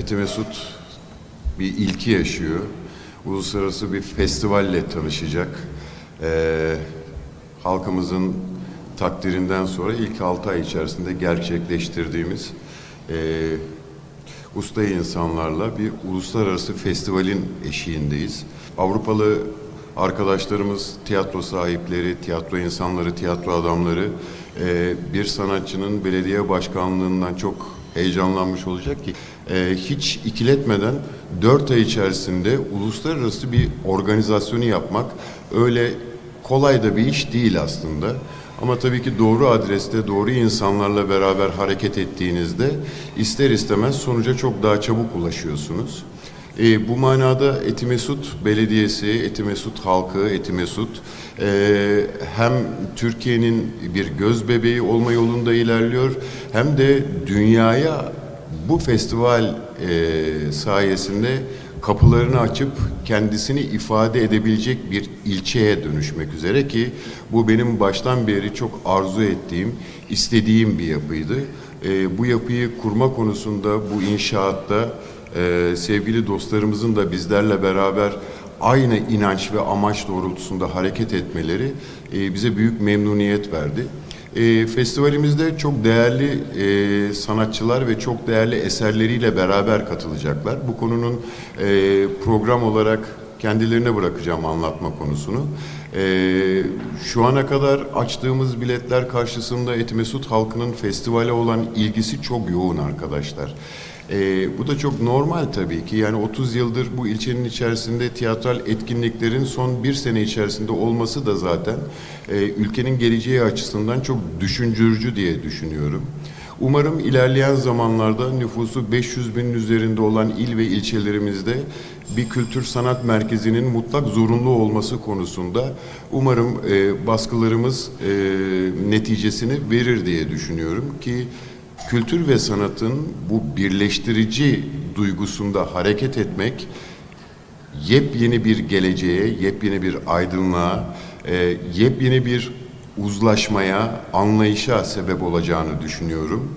Etimesut bir ilki yaşıyor. Uluslararası bir festivalle tanışacak. Ee, halkımızın takdirinden sonra ilk 6 ay içerisinde gerçekleştirdiğimiz e, usta insanlarla bir uluslararası festivalin eşiğindeyiz. Avrupalı arkadaşlarımız, tiyatro sahipleri, tiyatro insanları, tiyatro adamları e, bir sanatçının belediye başkanlığından çok heyecanlanmış olacak ki e, hiç ikiletmeden 4 ay içerisinde uluslararası bir organizasyonu yapmak öyle kolay da bir iş değil aslında. Ama tabii ki doğru adreste, doğru insanlarla beraber hareket ettiğinizde ister istemez sonuca çok daha çabuk ulaşıyorsunuz. E, bu manada Etimesut Belediyesi, Etimesut halkı, Etimesut e, hem Türkiye'nin bir göz bebeği olma yolunda ilerliyor hem de dünyaya bu festival e, sayesinde kapılarını açıp kendisini ifade edebilecek bir ilçeye dönüşmek üzere ki bu benim baştan beri çok arzu ettiğim, istediğim bir yapıydı. E, bu yapıyı kurma konusunda, bu inşaatta e, sevgili dostlarımızın da bizlerle beraber aynı inanç ve amaç doğrultusunda hareket etmeleri e, bize büyük memnuniyet verdi. E, festivalimizde çok değerli e, sanatçılar ve çok değerli eserleriyle beraber katılacaklar. Bu konunun e, program olarak kendilerine bırakacağım anlatma konusunu. E, şu ana kadar açtığımız biletler karşısında Etimesut halkının festivale olan ilgisi çok yoğun arkadaşlar. Ee, bu da çok normal tabii ki. Yani 30 yıldır bu ilçenin içerisinde tiyatral etkinliklerin son bir sene içerisinde olması da zaten e, ülkenin geleceği açısından çok düşündürücü diye düşünüyorum. Umarım ilerleyen zamanlarda nüfusu 500 binin üzerinde olan il ve ilçelerimizde bir kültür sanat merkezinin mutlak zorunlu olması konusunda umarım e, baskılarımız e, neticesini verir diye düşünüyorum ki kültür ve sanatın bu birleştirici duygusunda hareket etmek yepyeni bir geleceğe, yepyeni bir aydınlığa, e, yepyeni bir uzlaşmaya, anlayışa sebep olacağını düşünüyorum.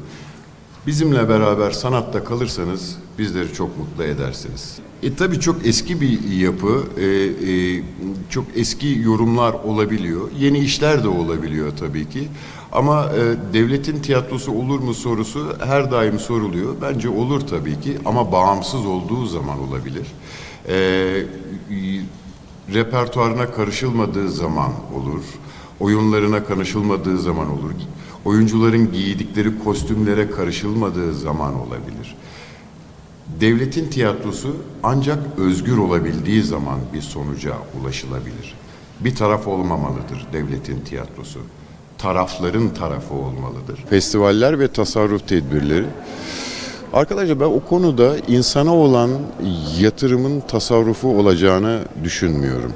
Bizimle beraber sanatta kalırsanız bizleri çok mutlu edersiniz. E tabii çok eski bir yapı, e, e, çok eski yorumlar olabiliyor, yeni işler de olabiliyor tabii ki. Ama e, devletin tiyatrosu olur mu sorusu her daim soruluyor. Bence olur tabii ki ama bağımsız olduğu zaman olabilir. E, repertuarına karışılmadığı zaman olur. Oyunlarına karışılmadığı zaman olur. Oyuncuların giydikleri kostümlere karışılmadığı zaman olabilir. Devletin tiyatrosu ancak özgür olabildiği zaman bir sonuca ulaşılabilir. Bir taraf olmamalıdır devletin tiyatrosu. Tarafların tarafı olmalıdır. Festivaller ve tasarruf tedbirleri Arkadaşlar ben o konuda insana olan yatırımın tasarrufu olacağını düşünmüyorum.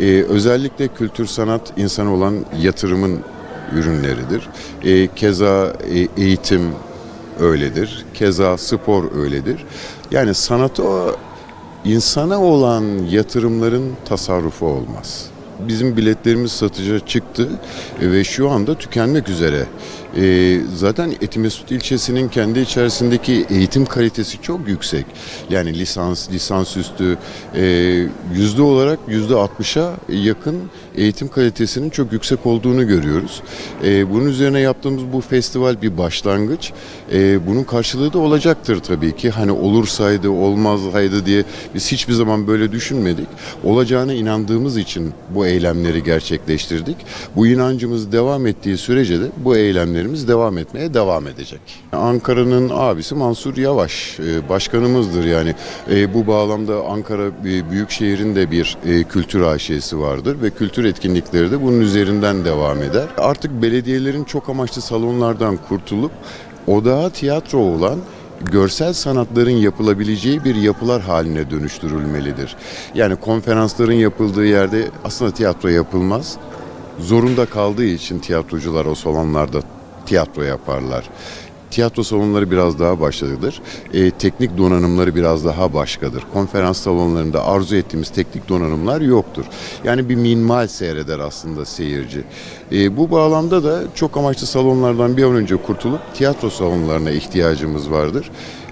Ee, özellikle kültür sanat insana olan yatırımın ürünleridir. Ee, keza e, eğitim öyledir. Keza spor öyledir. Yani sanata insana olan yatırımların tasarrufu olmaz. Bizim biletlerimiz satıcıya çıktı ve şu anda tükenmek üzere. Ee, zaten Etimesut ilçesinin kendi içerisindeki eğitim kalitesi çok yüksek. Yani lisans, lisansüstü e, yüzde olarak yüzde 60'a yakın eğitim kalitesinin çok yüksek olduğunu görüyoruz. Ee, bunun üzerine yaptığımız bu festival bir başlangıç. Ee, bunun karşılığı da olacaktır tabii ki. Hani olursaydı, olmazsaydı diye biz hiçbir zaman böyle düşünmedik. Olacağına inandığımız için bu eylemleri gerçekleştirdik. Bu inancımız devam ettiği sürece de bu eylemlerimiz devam etmeye devam edecek. Ankara'nın abisi Mansur Yavaş e, başkanımızdır yani. E, bu bağlamda Ankara e, Büyükşehir'in de bir kültür AŞ'si vardır ve kültür etkinlikleri de bunun üzerinden devam eder. Artık belediyelerin çok amaçlı salonlardan kurtulup odağa tiyatro olan görsel sanatların yapılabileceği bir yapılar haline dönüştürülmelidir. Yani konferansların yapıldığı yerde aslında tiyatro yapılmaz. Zorunda kaldığı için tiyatrocular o salonlarda tiyatro yaparlar. Tiyatro salonları biraz daha başkadır. E, teknik donanımları biraz daha başkadır. Konferans salonlarında arzu ettiğimiz teknik donanımlar yoktur. Yani bir minmal seyreder aslında seyirci. E, bu bağlamda da çok amaçlı salonlardan bir an önce kurtulup tiyatro salonlarına ihtiyacımız vardır.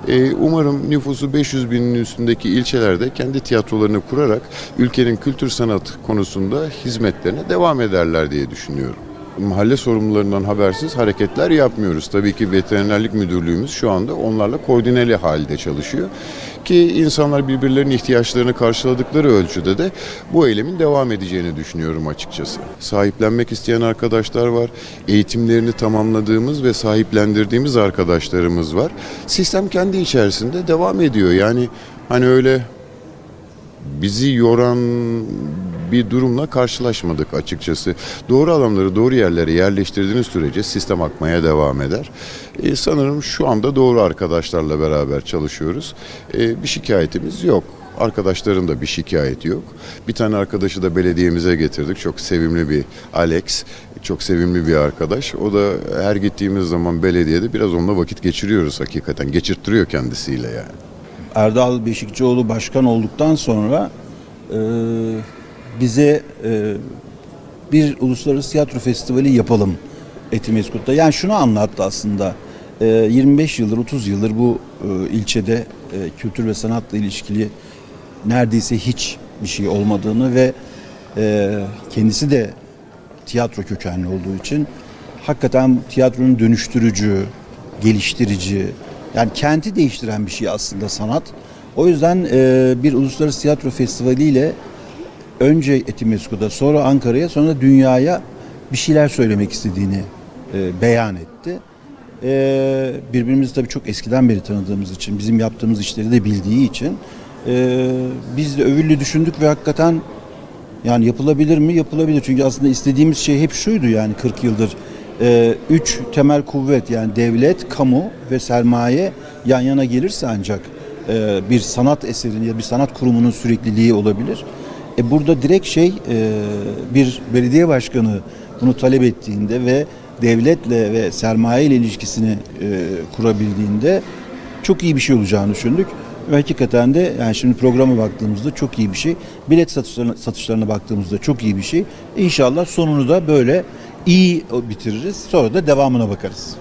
E, umarım nüfusu 500 binin üstündeki ilçelerde kendi tiyatrolarını kurarak ülkenin kültür sanat konusunda hizmetlerine devam ederler diye düşünüyorum. Mahalle sorumlularından habersiz hareketler yapmıyoruz. Tabii ki veterinerlik müdürlüğümüz şu anda onlarla koordineli halde çalışıyor. Ki insanlar birbirlerinin ihtiyaçlarını karşıladıkları ölçüde de bu eylemin devam edeceğini düşünüyorum açıkçası. Sahiplenmek isteyen arkadaşlar var. Eğitimlerini tamamladığımız ve sahiplendirdiğimiz arkadaşlarımız var. Sistem kendi içerisinde devam ediyor. Yani hani öyle bizi yoran bir durumla karşılaşmadık açıkçası. Doğru adamları doğru yerlere yerleştirdiğiniz sürece sistem akmaya devam eder. E, sanırım şu anda doğru arkadaşlarla beraber çalışıyoruz. E, bir şikayetimiz yok. Arkadaşların da bir şikayeti yok. Bir tane arkadaşı da belediyemize getirdik. Çok sevimli bir Alex. Çok sevimli bir arkadaş. O da her gittiğimiz zaman belediyede biraz onunla vakit geçiriyoruz hakikaten. Geçirttiriyor kendisiyle yani. Erdal Beşikçioğlu başkan olduktan sonra e, bize e, bir uluslararası tiyatro festivali yapalım Etimeskut'ta. Yani şunu anlattı aslında. E, 25 yıldır, 30 yıldır bu e, ilçede e, kültür ve sanatla ilişkili neredeyse hiç bir şey olmadığını ve e, kendisi de tiyatro kökenli olduğu için hakikaten tiyatronun dönüştürücü, geliştirici, yani kenti değiştiren bir şey aslında sanat. O yüzden e, bir uluslararası tiyatro festivaliyle önce Etimesgut'a sonra Ankara'ya sonra dünyaya bir şeyler söylemek istediğini e, beyan etti. E, birbirimizi tabii çok eskiden beri tanıdığımız için, bizim yaptığımız işleri de bildiği için e, biz de övüllü düşündük ve hakikaten yani yapılabilir mi? Yapılabilir. Çünkü aslında istediğimiz şey hep şuydu yani 40 yıldır. Ee, üç temel kuvvet yani devlet, kamu ve sermaye yan yana gelirse ancak e, bir sanat eserinin ya bir sanat kurumunun sürekliliği olabilir. E burada direkt şey e, bir belediye başkanı bunu talep ettiğinde ve devletle ve sermaye ile ilişkisini e, kurabildiğinde çok iyi bir şey olacağını düşündük. Ve hakikaten de yani şimdi programa baktığımızda çok iyi bir şey. Bilet satışlarına, satışlarına baktığımızda çok iyi bir şey. İnşallah sonunu da böyle iyi bitiririz. Sonra da devamına bakarız.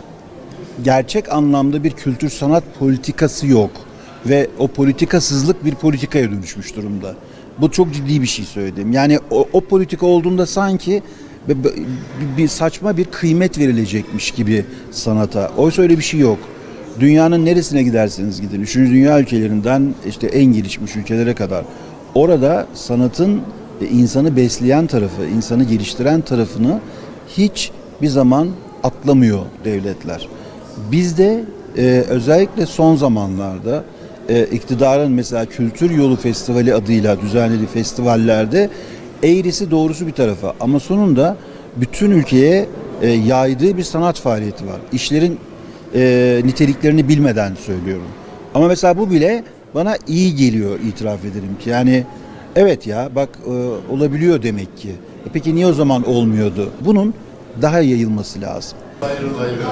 Gerçek anlamda bir kültür sanat politikası yok. Ve o politikasızlık bir politikaya dönüşmüş durumda. Bu çok ciddi bir şey söyledim. Yani o, o politika olduğunda sanki bir, saçma bir kıymet verilecekmiş gibi sanata. Oysa öyle bir şey yok. Dünyanın neresine giderseniz gidin, üçüncü dünya ülkelerinden işte en gelişmiş ülkelere kadar. Orada sanatın insanı besleyen tarafı, insanı geliştiren tarafını hiç bir zaman atlamıyor devletler. Bizde e, özellikle son zamanlarda e, iktidarın mesela Kültür Yolu Festivali adıyla düzenlediği festivallerde eğrisi doğrusu bir tarafa ama sonunda bütün ülkeye e, yaydığı bir sanat faaliyeti var. İşlerin e, niteliklerini bilmeden söylüyorum. Ama mesela bu bile bana iyi geliyor itiraf ederim ki. Yani evet ya bak e, olabiliyor demek ki. E peki niye o zaman olmuyordu? Bunun daha yayılması lazım. Ayrıl ayrıl.